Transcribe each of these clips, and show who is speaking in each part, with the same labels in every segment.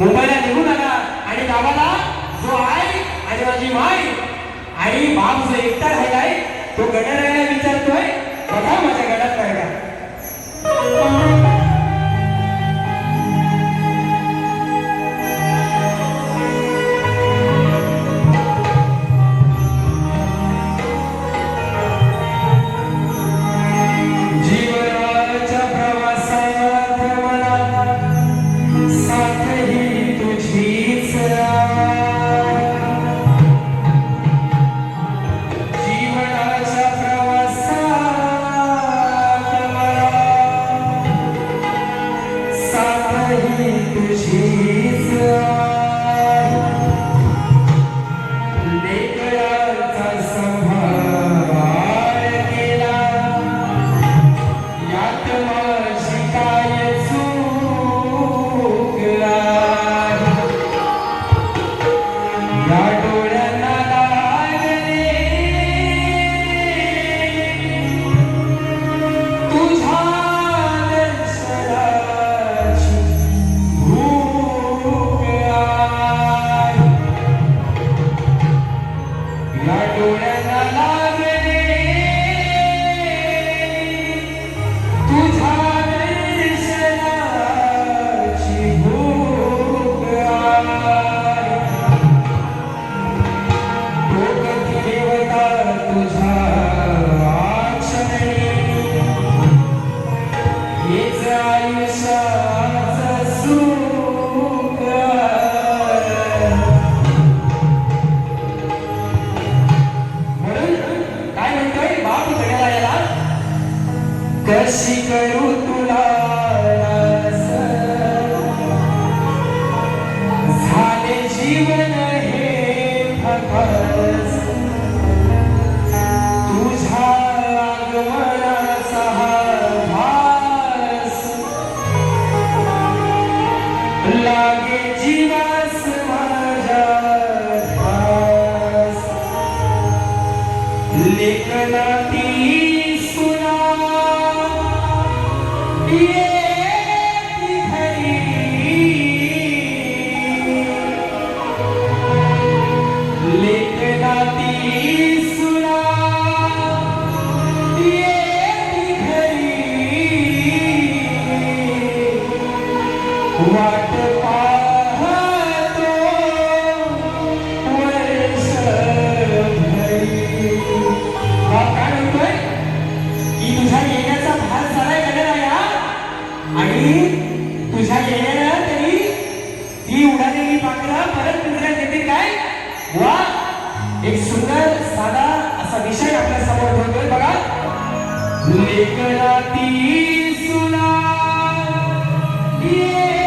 Speaker 1: मुंबईला निघून आला. आणि गावाला जो आई आणि माझी माय आणि बाबू जो एकटा राहिलाय तो गडरायला विचारतोय बघा माझ्या गडात राहिला Yeah. सुंदर साधा असा विषय आपल्यासमोर ठेवतोय. बघा. लेकराती सुना ये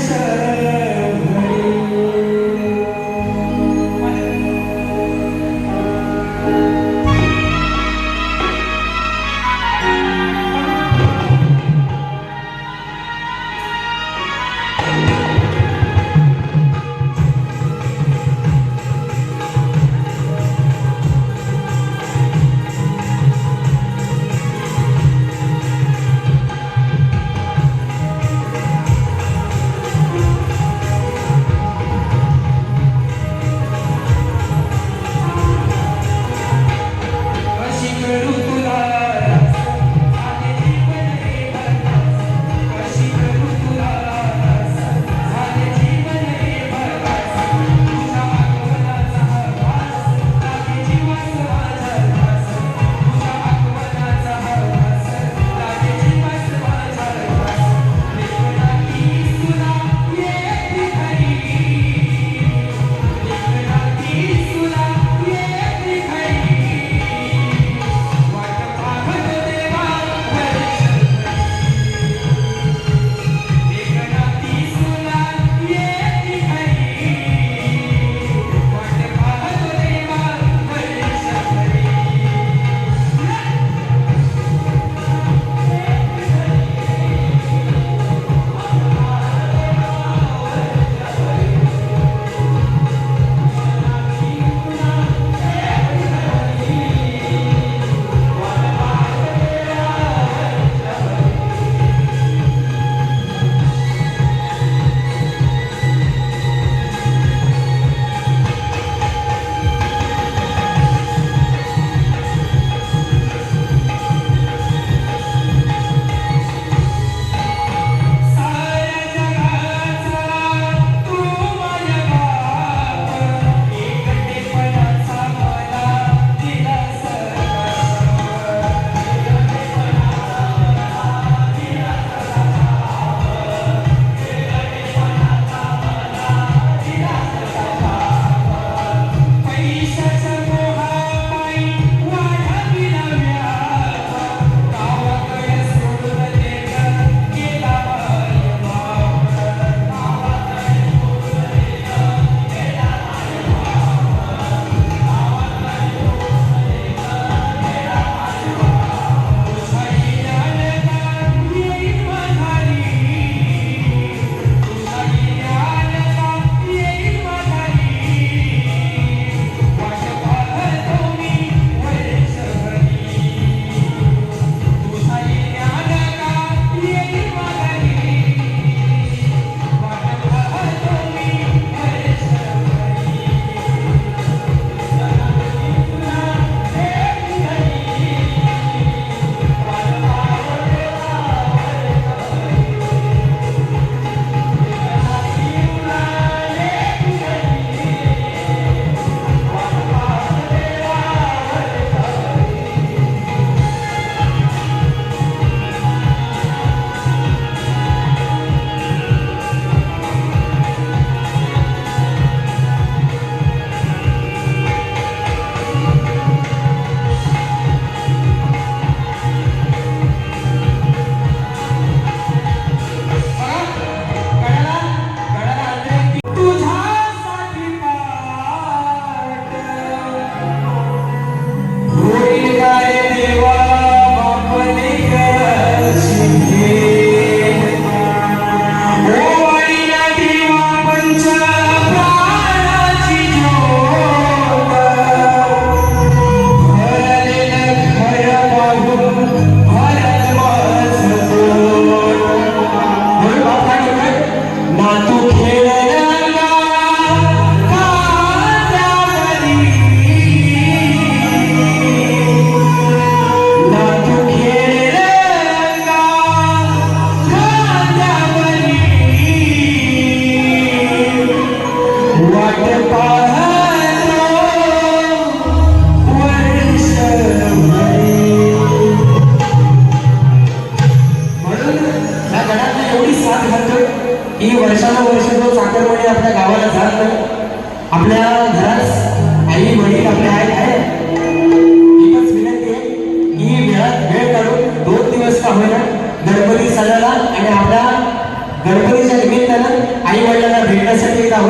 Speaker 1: Sir.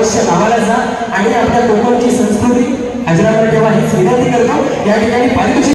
Speaker 1: अवश्य गावाला जा. आणि आपल्या कोकणची संस्कृती हजरावर ठेवा हीच विनंती करतो या ठिकाणी पारितोषिक